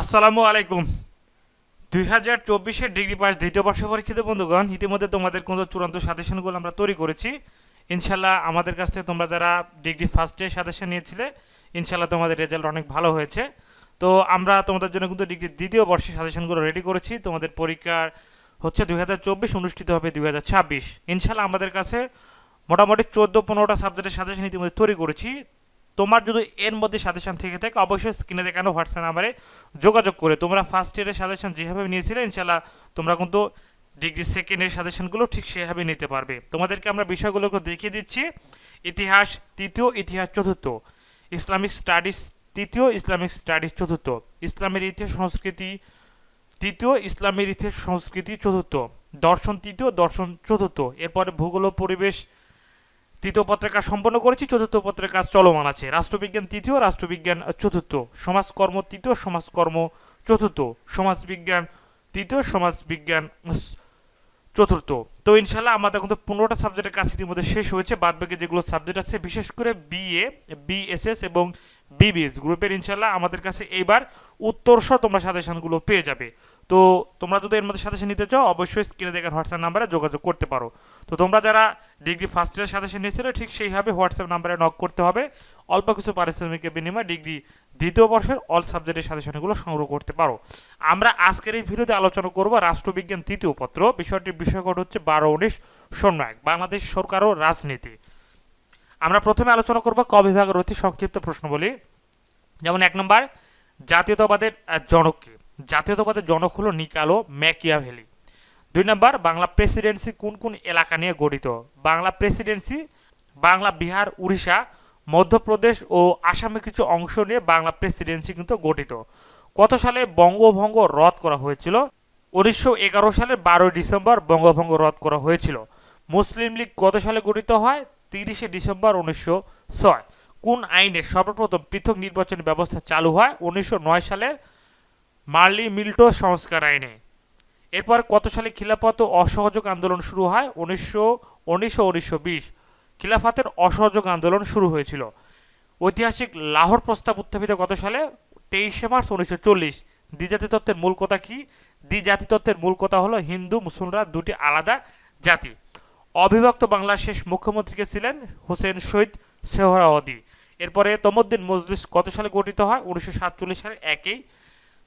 আসসালামু আলাইকুম। দুই হাজার চব্বিশের ডিগ্রি পাস দ্বিতীয় বর্ষ পরীক্ষিত বন্ধুগণ, ইতিমধ্যে তোমাদের কোনো চূড়ান্ত সাজেশনগুলো আমরা তৈরি করেছি। ইনশাল্লাহ আমাদের কাছ থেকে তোমরা যারা ডিগ্রি ফার্স্ট ফার্স্টে সাজেশন নিয়েছিলে ইনশাল্লাহ তোমাদের রেজাল্ট অনেক ভালো হয়েছে। তো আমরা তোমাদের জন্য কিন্তু ডিগ্রি দ্বিতীয় বর্ষের সাজেশনগুলো রেডি করেছি। তোমাদের পরীক্ষার হচ্ছে দুই হাজার চব্বিশ অনুষ্ঠিত হবে দুই হাজার ছাব্বিশ। ইনশাল্লাহ আমাদের কাছে মোটামুটি চোদ্দ পনেরোটা সাবজেক্টের সাজেশন ইতিমধ্যে তৈরি করেছি। তোমার যদি এর মধ্যে সাজেশন থেকে থাকে, অবশ্যই স্ক্রিনে দেখানো হোয়াটসঅ্যাপ নাম্বারে যোগাযোগ করে। তোমরা ফার্স্ট ইয়ারের সাজেশন যেভাবে নিয়েছিলে ইনশাল্লাহ তোমরা কিন্তু ডিগ্রি সেকেন্ডের সাজেশনগুলো ঠিক সেভাবে নিতে পারবে। তোমাদেরকে আমরা বিষয়গুলোকে দেখিয়ে দিচ্ছি। ইতিহাস তৃতীয়, ইতিহাস চতুর্থ। ইসলামিক স্টাডিজ তৃতীয়, ইসলামিক স্টাডিজ চতুর্থ। ইসলামের ইতিহাস, সংস্কৃতি তৃতীয়, ইসলামের ইতিহাস, সংস্কৃতি চতুর্থ। দর্শন তৃতীয়, দর্শন চতুর্থ। এরপরে ভূগোল পরিবেশ তৃতীয় পত্রের কাজ সম্পন্ন করেছি, চতুর্থ পত্রের কাজ চলমান আছে। রাষ্ট্রবিজ্ঞান তৃতীয়, রাষ্ট্রবিজ্ঞান চতুর্থ। সমাজকর্ম তৃতীয়, সমাজকর্ম চতুর্থ। সমাজবিজ্ঞান তৃতীয়, সমাজবিজ্ঞান চতুর্থ। তো ইনশাল্লাহ আমাদের কিন্তু পনেরোটা সাবজেক্টের কাজ ইতিমধ্যে শেষ হয়েছে। বাদ বাকি যেগুলো সাবজেক্ট আছে, বিশেষ করে বিএ বিএসএস এবং বিবিএস গ্রুপের ইনশাল্লাহ আমাদের কাছে এইবার উত্তরসহ তোমরা সাজেশনগুলো পেয়ে যাবে। তো তোমরা যদি এর মধ্যে সাজেশন নিতে চাও, অবশ্যই স্ক্রিনে দেখার হোয়াটসঅ্যাপ নাম্বারে যোগাযোগ করতে পারো। তো তোমরা যারা ডিগ্রি ফার্স্ট ইয়ার সাজেশন নিয়েছিলে, ঠিক সেইভাবে হোয়াটসঅ্যাপ নাম্বারে নক করতে হবে। অল্প কিছু পারিশ্রমিকের বিনিময়ে ডিগ্রি দ্বিতীয় বর্ষের অল সাবজেক্টের সাজেশনগুলো সংগ্রহ করতে পারো। আমরা আজকের এই ভিডিওতে আলোচনা করব রাষ্ট্রবিজ্ঞান তৃতীয় পত্র। বিষয়টির বিষয়কট হচ্ছে বারো উনিশ সোমনায়ক বাংলাদেশ সরকার ও রাজনীতি। আমরা প্রথমে আলোচনা করব ক বিভাগের অতি সংক্ষিপ্ত প্রশ্ন বলি যেমন এক নম্বর, জাতীয়তাবাদের জনক জাতীয়তাবাদের জনক হলো নিকালো ম্যাকিয়াভেলি। দুই নম্বর, বাংলা প্রেসিডেন্সি কোন কোন এলাকা নিয়ে গঠিত? বাংলা প্রেসিডেন্সি, বাংলা বিহার, উড়িষ্যা, মধ্যপ্রদেশ ও আসামের কিছু অংশ নিয়ে বাংলা প্রেসিডেন্সি কিন্তু গঠিত। কত সালে বঙ্গভঙ্গ রদ করা হয়েছিল? উনিশশো এগারো সালের বারোই ডিসেম্বর বঙ্গভঙ্গ রদ করা হয়েছিল। মুসলিম লীগ কত সালে গঠিত হয়? তিরিশে ডিসেম্বর উনিশশো ছয়। কোন আইনে সর্বপ্রথম পৃথক নির্বাচনী ব্যবস্থা চালু হয়? উনিশশো নয় সালের মার্লি মিল্টো সংস্কার আইনে। এরপর কত সালে খিলাফত ও অসহযোগ আন্দোলন শুরু হয়? উনিশশো উনিশশো উনিশশো বিশ। খিলাফতের অসহযোগ আন্দোলন শুরু হয়েছিল। ঐতিহাসিক লাহোর প্রস্তাব উত্থাপিত কত সালে? তেইশে মার্চ উনিশশো চল্লিশ। দ্বিজাতি তত্ত্বের মূল কথা কি? দ্বিজাতি তত্ত্বের মূল কথা হলো হিন্দু মুসলমানরা দুটি আলাদা জাতি। অবিভক্ত বাংলার শেষ মুখ্যমন্ত্রীকে ছিলেন হোসেন শহীদ সেহরাওয়ার্দী এরপরে তমদ্দিন মজলিস কত সালে গঠিত হয়? উনিশশো সাতচল্লিশ সালের একই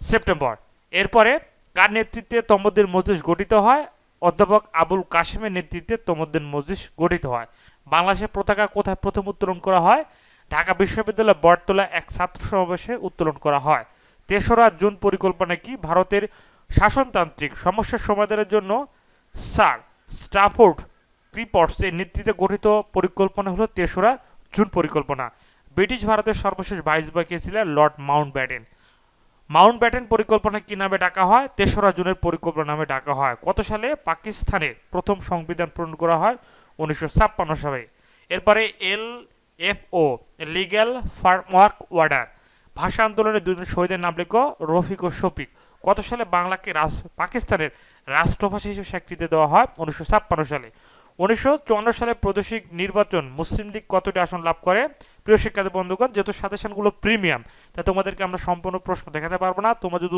সেপ্টেম্বর। এরপরে কার নেতৃত্বে তমদ্দিন মজলিস গঠিত হয়? অধ্যাপক আবুল কাশেমের নেতৃত্বে তমদ্দিন মজলিস গঠিত হয়। বাংলাদেশের পতাকা কোথায় প্রথম উত্তোলন করা হয়? ঢাকা বিশ্ববিদ্যালয় বটতলা এক ছাত্র সমাবেশে উত্তোলন করা হয়। তেসরা জুন পরিকল্পনা কি? ভারতের শাসনতান্ত্রিক সমস্যার সমাধানের জন্য স্যার স্টাফোর্ড ক্রিপটস নেতৃত্বে গঠিত পরিকল্পনা হলো তেসরা জুন পরিকল্পনা। ব্রিটিশ ভারতের সর্বশেষ ভাইসরয় কে ছিলেন Lord Mountbatten Mountbatten পরিকল্পনা কি নামে ডাকা হয়? তেসরা জুনের পরিকল্পনা নামে ডাকা হয়। কত সালে? পাকিস্তানের প্রথম সংবিধান পূরণ করা হয় উনিশশো ছাপ্পান্ন সালে। এরপরে L F O legal framework order ভাষা আন্দোলনে দুজন শহীদের নাম লেখো রফিক ও শফিক। কত সালে বাংলাকে পাকিস্তানের রাষ্ট্রভাষা হিসেবে স্বীকৃতি দেওয়া হয়? উনিশশো ছাপ্পান্ন সালে। উনিশশো চুয়ান্ন সালে প্রদেশিক নির্বাচন মুসলিম লীগ কতটি আসন লাভ করে? প্রিয় শিক্ষার্থী বন্ধুগণ, যেহেতু সাজেশনগুলো প্রিমিয়াম, তাই তোমাদেরকে আমরা সম্পূর্ণ প্রশ্ন দেখাতে পারব না। তোমরা যদি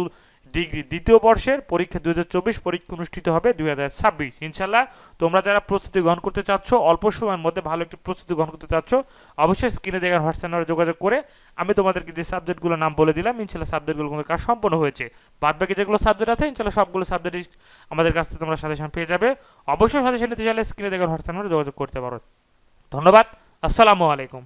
ডিগ্রি দ্বিতীয় বর্ষের পরীক্ষা চব্বিশ পরীক্ষা অনুষ্ঠিত হবে দুই হাজার ছাব্বিশ। ইনশাল্লাহ তোমরা যারা প্রস্তুতি গ্রহণ করতে চাচ্ছ, অল্প সময়ের মধ্যে ভালো একটি প্রস্তুতি গ্রহণ করতে চাচ্ছ, অবশ্যই স্ক্রিনে দেখার হোয়াটসঅ্যাপ নাম্বারে যোগাযোগ করে আমি তোমাদেরকে যে সাবজেক্টগুলোর নাম বলে দিলাম ইনশাল্লাহ সাবজেক্টগুলো কাজ সম্পন্ন হয়েছে। বাদ বাকি যেগুলো সাবজেক্ট আছে ইনশাল্লাহ সবগুলো সাবজেক্টই আমাদের কাছ থেকে তোমরা সাজেশন পেয়ে যাবে। অবশ্যই সাজেশন নিতে চাইলে স্ক্রিনে দেখার হোয়াটসঅ্যাপ নাম্বারে যোগাযোগ করতে পারো। ধন্যবাদ, আসসালামু আলাইকুম।